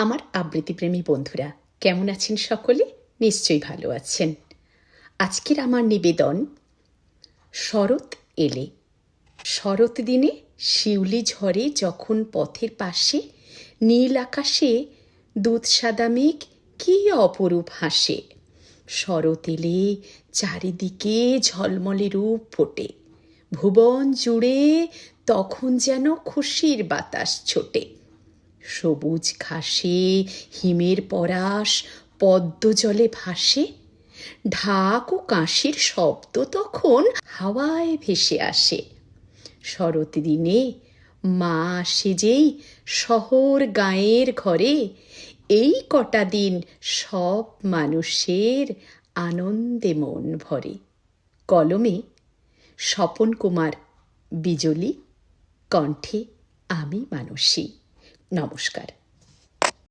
আমার আবৃত্তিপ্রেমী বন্ধুরা, কেমন আছেন সকলে? নিশ্চয়ই ভালো আছেন। আজকের আমার নিবেদন, শরৎ এলে। শরৎ দিনে শিউলি ঝরে যখন পথের পাশে নীল আকাশে দুধ সাদা মেঘ, কি অপরূপ হাসে। শরৎ এলে চারিদিকে ঝলমলে রূপ ফোটে। ভুবন জুড়ে তখন যেন খুশির বাতাস ছোটে। সবুজ ঘাসে, হিমের পরাশ, পদ্ম জলে ভাসে। ঢাক ও কাঁসির শব্দ তখন হাওয়ায় ভেসে আসে। শরৎ দিনে মা সেজেই শহর গাঁয়ের ঘরে। এই কটা দিন সব মানুষের আনন্দে মন ভরে। কলমে স্বপন কুমার, বিজলি, কণ্ঠে আমি মানসী। নমস্কার।